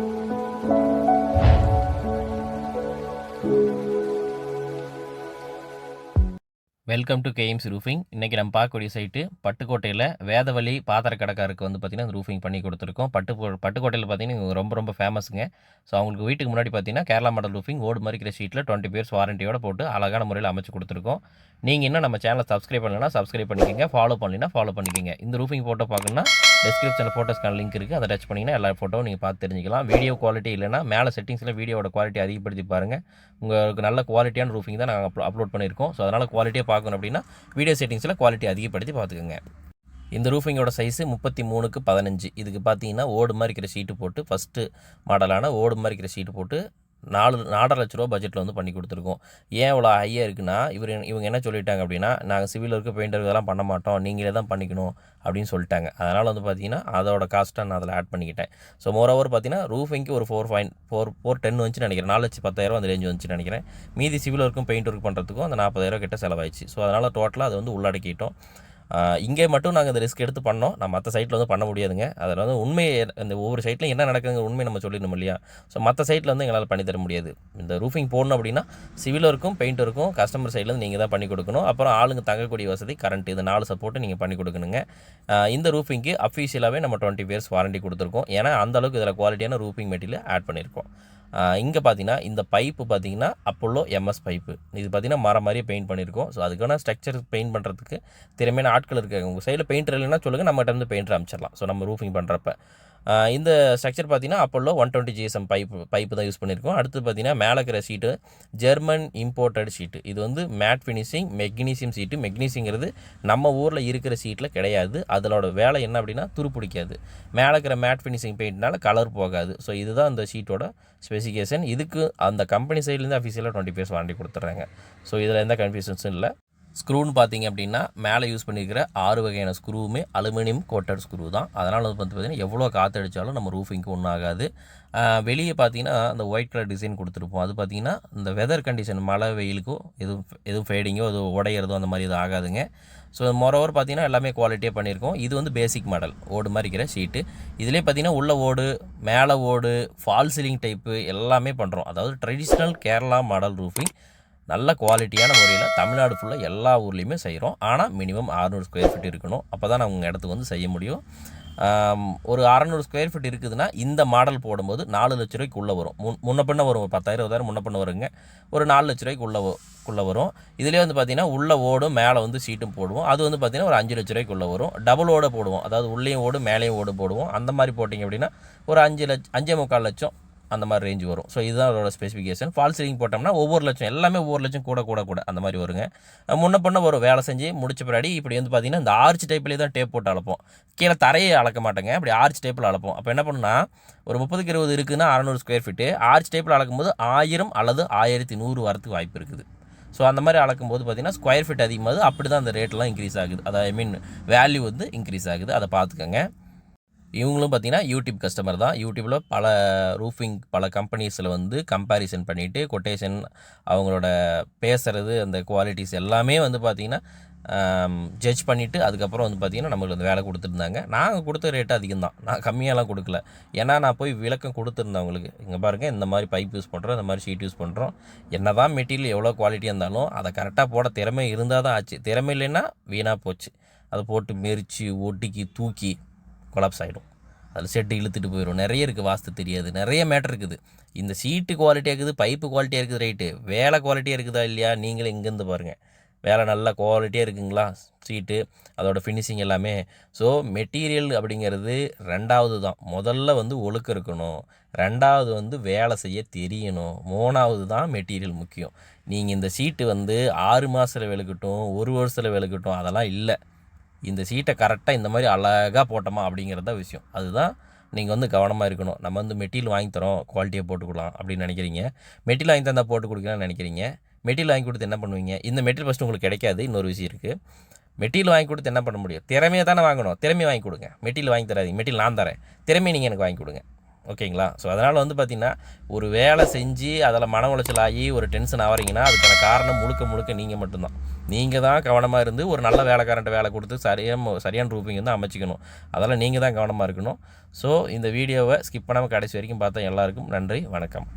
Thank you. Welcome to KMS roofing இன்றைக்கி நம்ம பார்க்கக்கூடிய சைட்டு பட்டுக்கோட்டையில் வேதவழி பாத்திர கடைக்காருக்கு வந்து பார்த்திங்கன்னா ரூஃபிங் பண்ணி கொடுத்துருக்கோம். பட்டு பட்டுக்கோட்டையில் பார்த்தீங்கன்னா ரொம்ப ரொம்ப ஃபேமஸுங்க ஸோ அவங்களுக்கு வீட்டுக்கு முன்னாடி பார்த்தீங்கன்னா கேரளா மாடல் ரூஃபிங் ஓடு மறிக்கிற ஷீட்டில் டுவெண்ட்டி பேர்ஸ் வாரண்டியோட போட்டு அழகான முறையில் அமைச்சு கொடுத்துருக்கோம். நீங்கள் இன்னும் நம்ம சேனலை சப்ஸ்கிரைப் பண்ணலன்னா சப்ஸ்கிரைப் பண்ணிக்கோங்க. ஃபாலோ பண்ணலைன்னா ஃபாலோ பண்ணிக்கோங்க. இந்த ரூஃபிங் ஃபோட்டோ பார்க்கணுன்னா டிஸ்கிரிப்ஷனில் ஃபோட்டோஸ்க்கான லிங்க் இருக்குது அதை டச் பண்ணிங்கன்னா எல்லா ஃபோட்டோவும் நீங்கள் பார்த்து தெரிஞ்சுக்கலாம். வீடியோ குவாலிட்டி இல்லைனா மேலே செட்டிங்ஸில் வீடியோட குவாலிட்டி அதிகப்படுத்தி பாருங்கள் உங்களுக்கு நல்ல குவாலிட்டியான ரூஃபிங் தான் நாங்கள் அப்லோட் பண்ணியிருக்கோம். ஸோ அதனால் குவாலிட்டியாக பார்க்க பார்க்கணும் அப்படின்னா வீடியோ செட்டிங்ஸில் குவாலிட்டி அதிகப்படுத்தி பார்த்துக்கோங்க. இந்த ரூஃபிங்கோட சைஸு முப்பத்தி மூணுக்கு பதினஞ்சு. இதுக்கு பார்த்தீங்கன்னா ஓடு மாதிரி இருக்கிற ஷீட்டு போட்டு ஃபஸ்ட்டு மாடலான ஓடு மாதிரி இருக்கிற ஷீட்டு போட்டு நாலு நாலரை லட்ச ரூபா பட்ஜெட்டில் வந்து பண்ணி கொடுத்துருக்கோம். ஏன் இவ்வளோ ஹையாக இருக்குன்னா இவர் இவங்க என்ன சொல்லிட்டாங்க அப்படின்னா நாங்கள் சிவில் இருக்க பெயிண்டர் இதெல்லாம் பண்ண மாட்டோம் நீங்களே தான் பண்ணிக்கணும் அப்படின்னு சொல்லிட்டாங்க. அதனால் வந்து பார்த்தீங்கன்னா அதோட காஸ்ட்டாக நான் அதில் ஆட் பண்ணிக்கிட்டேன். ஸோ மோரோவர் பார்த்தீங்கன்னா ரூஃபிங்க்கு ஒரு four fine four four ten வந்துச்சு நினைக்கிறேன். நாலு லட்சம் பத்தாயிரம் அந்த ரேஞ்ச் வந்துச்சு நினைக்கிறேன். மீதி சிவில் ஒர்க்கும் பெயிண்ட் ஒர்க் பண்ணுறதுக்கும் அந்த நாற்பதாயிரம் கிட்ட செலவாயிடுச்சு. ஸோ அதனால் டோட்டலாக அது வந்து உள்ளடக்கிட்டோம். இங்கே மட்டும் நாங்கள் இந்த ரிஸ்க் எடுத்து பண்ணோம். நம்ம மற்ற சைட்டில் வந்து பண்ண முடியாதுங்க. அதில் வந்து உண்மை அந்த ஒவ்வொரு சைட்லையும் என்ன நடக்குதுங்க உண்மை நம்ம சொல்லிடணும் இல்லையா? ஸோ மற்ற சைட்டில் வந்து எங்களால் பண்ணித்தர முடியாது. இந்த ரூஃபிங் போடணும் அப்படின்னா சிவில் இருக்கும் பெயிண்ட் இருக்கும் கஸ்டமர் சைட்லேருந்து நீங்கள் தான் பண்ணி கொடுக்கணும். அப்புறம் ஆளுங்க தங்கக்கூடிய வசதி கரண்ட் இது நாலு சப்போர்ட்டு நீங்கள் பண்ணி கொடுக்கணுங்க. இந்த ரூஃபிங்க்கு அஃபீஷியலாகவே நம்ம டுவெண்ட்டி இயர்ஸ் வாரண்டி கொடுத்துருக்கோம். ஏன்னா அந்தளவுக்கு இதில் குவாலிட்டியான ரூஃபிங் மெட்டீரியல் ஆட் பண்ணியிருக்கோம் இங்கே பார்த்தீங்கன்னா இந்த பைப்பு பார்த்தீங்கன்னா அப்போல்லோ எம்எஸ் பைப்பு இது பார்த்தீங்கன்னா மரம் மாதிரியே பெயிண்ட் பண்ணியிருக்கோம் ஸோ அதுக்கான ஸ்ட்ரக்சர் பெயிண்ட் பண்ணுறதுக்கு திறமையான ஆட்கள் இருக்காங்க. உங்கள் சைடில் பெயிண்டர் இல்லைன்னா சொல்லுங்கள் நம்மகிட்ட வந்து பெயிண்டர் அமைச்சிடலாம். ஸோ நம்ம ரூஃபிங் பண்ணுறப்ப இந்த ஸ்ட்ரக்சர் பார்த்தீங்கன்னா Apollo one twenty GSM pipe pipe தான் யூஸ் பண்ணியிருக்கோம். அடுத்து பார்த்தீங்கன்னா மேலே இருக்கிற ஷீட்டு ஜெர்மன் இம்போர்ட்டட் ஷீட்டு இது வந்து மேட் ஃபினிஷிங் மெக்னீசியம் ஷீட்டு மெக்னீசியங்கிறது நம்ம ஊரில் இருக்கிற ஷீட்டில் கிடையாது. அதோட வேலை என்ன அப்படின்னா துருப்பிடிக்காது மேலே இருக்கிற மேட் ஃபினிஷிங் பெயிண்ட்னால கலர் போகாது. ஸோ இதுதான் அந்த ஷீட்டோட ஸ்பெசிஃபிகேஷன் இதுக்கு அந்த கம்பெனி சைட்லேருந்து அஃபீஷியலாக டுவெண்ட்டி பேர்ஸ் வாங்கி கொடுத்துட்றாங்க. ஸோ இதில் எந்த கன்ஃபியூஷன்ஸும் இல்லை. ஸ்க்ரூன்னு பார்த்தீங்க அப்படின்னா மேலே யூஸ் பண்ணியிருக்கிற ஆறு வகையான ஸ்க்ரூவுமே அலுமினியம் கோட்டட் ஸ்க்ரூ தான். அதனால் வந்து பார்த்திங்கன்னா எவ்வளோ காற்று அடித்தாலும் நம்ம ரூஃபிங்க்கு ஒன்றும் ஆகாது வெளியே பார்த்தீங்கன்னா அந்த ஒயிட் கலர் டிசைன் கொடுத்துருப்போம். அது பார்த்திங்கன்னா இந்த வெதர் கண்டிஷன் மழை வெயிலுக்கும் எதுவும் எதுவும் ஃபேடிங்கோ அது உடையிறதோ அந்த மாதிரி எதுவும் ஆகாதுங்க. ஸோ மொரோவர் பார்த்தீங்கன்னா எல்லாமே குவாலிட்டியாக பண்ணியிருக்கோம். இது வந்து பேசிக் மாடல் ஓடு மாதிரி இருக்கிற ஷீட்டு இதிலே பார்த்தீங்கன்னா உள்ள ஓடு மேலே ஓடு ஃபால் சீலிங் டைப்பு எல்லாமே பண்ணுறோம் அதாவது ட்ரெடிஷ்னல் கேரளா மாடல் ரூஃபிங் நல்ல குவாலிட்டியான முறையில் தமிழ்நாடு ஃபுல்லாக எல்லா ஊர்லேயுமே செய்கிறோம் ஆனால் மினிமம் அறநூறு ஸ்கொயர் ஃபீட் இருக்கணும். அப்போ தான் உங்கள் இடத்துக்கு வந்து செய்ய முடியும். ஒரு அறநூறு ஸ்கொயர் ஃபீட் இருக்குதுன்னா இந்த மாடல் போடும்போது நாலு லட்ச ரூபாய்க்கு உள்ளே வரும். முன் முன்ன பண்ண வரும் ஒரு பத்தாயிரம் இருபதாயிரம் முன்ன பண்ண வருங்க. ஒரு நாலு லட்ச ரூபாய்க்கு உள்ளே உள்ளே வரும். இதிலே வந்து பார்த்திங்கன்னா உள்ள ஓடும் மேலே வந்து சீட்டும் போடுவோம். அது வந்து பார்த்திங்கன்னா ஒரு அஞ்சு லட்ச ரூபாய்க்கு உள்ளே வரும். டபுள் ஓடு போடுவோம். அதாவது உள்ளேயும் ஓடு மேலேயும் ஓடு போடுவோம். அந்த மாதிரி போட்டிங்க அப்படின்னா ஒரு அஞ்சு லட்ச அஞ்சே முக்கால் லட்சம் அந்த மாதிரி ரேஞ்ச் வரும். ஸோ இதுதான் அதோட ஸ்பெசிஃபிகேஷன் ஃபால் சீலிங் போட்டோம்னா ஒவ்வொரு லட்சம் எல்லாமே ஒவ்வொரு லட்சம் கூட கூட கூட அந்த மாதிரி வருங்க. முன்ன பண்ண ஒரு வேலை செஞ்சு முடிச்ச பின்னாடி இப்படி வந்து பார்த்தீங்கன்னா இந்த ஆர்ச் டைப்லேயே தான் டேப் போட்டு அளப்போம் கீழே தரையை அளக்க மாட்டேங்க அப்படி ஆர்ச் டைப்பில் அளப்போம் அப்போ என்ன பண்ணுன்னா ஒரு முப்பதுக்கு இருபது இருக்குதுன்னா அறநூறு ஸ்கொயர் ஃபீட்டு ஆர்ச் டைப்பில் அளக்கும்போது ஆயிரம் அல்லது ஆயிரத்தி நூறு வரத்துக்கு வாய்ப்பு இருக்குது. ஸோ அந்த மாதிரி அளக்கும்போது பார்த்திங்கன்னா ஸ்கொயர் ஃபீட் அதிகமாகுது அப்படி தான் அந்த ரேட்லாம் இன்க்ரீஸ் ஆகுது. அதை ஐ மீன் வேல்யூ வந்து இன்க்ரீஸ் ஆகுது. அதை பார்த்துக்கோங்க. இவங்களும் பார்த்தீங்கன்னா யூடியூப் கஸ்டமர் தான். யூடியூப்பில் பல ரூஃபிங் பல கம்பெனிஸில் வந்து கம்பேரிசன் பண்ணிவிட்டு கொட்டேஷன் அவங்களோட பேசுகிறது அந்த குவாலிட்டிஸ் எல்லாமே வந்து பார்த்திங்கன்னா ஜட்ஜ் பண்ணிவிட்டு அதுக்கப்புறம் வந்து பார்த்திங்கன்னா நம்மளுக்கு அந்த வேலை கொடுத்துருந்தாங்க. நாங்கள் கொடுத்த ரேட்டு அதிகம் தான். நான் கம்மியாலாம் கொடுக்கல. ஏன்னா நான் போய் விளக்கம் கொடுத்துருந்தேன் அவங்களுக்கு. இங்கே பாருங்கள் இந்த மாதிரி பைப் யூஸ் பண்ணுறோம் இந்த மாதிரி ஷீட் யூஸ் பண்ணுறோம் என்ன தான் மெட்டீரியல் எவ்வளோ குவாலிட்டியாக இருந்தாலும் அதை கரெக்டாக போட திறமை இருந்தால் தான் ஆச்சு. திறமை இல்லைன்னா வீணாக போச்சு. அதை போட்டு மெரித்து ஒட்டிக்கி தூக்கி கொலாப்ஸ் ஆகிடும் அதில் செட்டு இழுத்துட்டு போயிடும் நிறைய இருக்குது வாஸ்து தெரியாது. நிறைய மேட்டர் இருக்குது. இந்த சீட்டு குவாலிட்டியாக இருக்குது பைப்பு குவாலிட்டியாக இருக்குது ரைட்டு வேலை குவாலிட்டியாக இருக்குதா இல்லையா? நீங்களே இங்கேருந்து பாருங்கள் வேலை நல்லா குவாலிட்டியாக இருக்குங்களா? சீட்டு அதோடய ஃபினிஷிங் எல்லாமே. ஸோ மெட்டீரியல் அப்படிங்கிறது ரெண்டாவது தான் முதல்ல வந்து ஒழுக்கம் இருக்கணும். ரெண்டாவது வந்து வேலை செய்ய தெரியணும். மூணாவது தான் மெட்டீரியல் முக்கியம். நீங்கள் இந்த சீட்டு வந்து ஆறு மாதத்தில் விளக்கட்டும் ஒரு வருஷத்தில் விளக்கட்டும் அதெல்லாம் இல்லை. இந்த சீட்டை கரெக்டாக இந்த மாதிரி அழகாக போட்டோமா அப்படிங்கிறத விஷயம். அதுதான் நீங்கள் வந்து கவனமாக இருக்கணும். நம்ம வந்து மெட்டீரியல் வாங்கி தரோம் குவாலிட்டியாக போட்டுக்கலாம் அப்படின்னு நினைக்கிறீங்க. மெட்டீரியல் வாங்கி தந்தால் போட்டு கொடுக்கலாம்னு நினைக்கிறீங்க. மெட்டீரியல் வாங்கி கொடுத்து என்ன பண்ணுவீங்க? இந்த மெட்டீரியல் ஃபஸ்ட்டு உங்களுக்கு கிடைக்காது. இன்னொரு விஷயம் இருக்குது மெட்டீரியல் வாங்கி கொடுத்து என்ன பண்ண முடியும்? திறமையை தானே வாங்கணும். திறமையை வாங்கி கொடுங்க. மெட்டீரியல் வாங்கி தராதிங்க. மெட்டீரியல் நான் தரேன். திறமையை நீங்கள் எனக்கு வாங்கி கொடுங்க. ஓகேங்களா? ஸோ அதனால் வந்து பார்த்திங்கன்னா ஒரு வேலை செஞ்சு அதில் மன உளைச்சல் ஆகி ஒரு டென்ஷன் ஆகிறீங்கன்னா அதுக்கான காரணம் முழுக்க முழுக்க நீங்கள் மட்டும்தான். நீங்கள் தான் கவனமாக இருந்து ஒரு நல்ல வேலைக்காரன்ட்ட வேலை கொடுத்து சரியாக சரியான ரூபிங் வந்து அமைச்சிக்கணும். அதெல்லாம் நீங்கள் தான் கவனமாக இருக்கணும். ஸோ இந்த வீடியோவை ஸ்கிப் பண்ணாமல் கடைசி வரைக்கும் பார்த்தா எல்லாருக்கும் நன்றி வணக்கம்.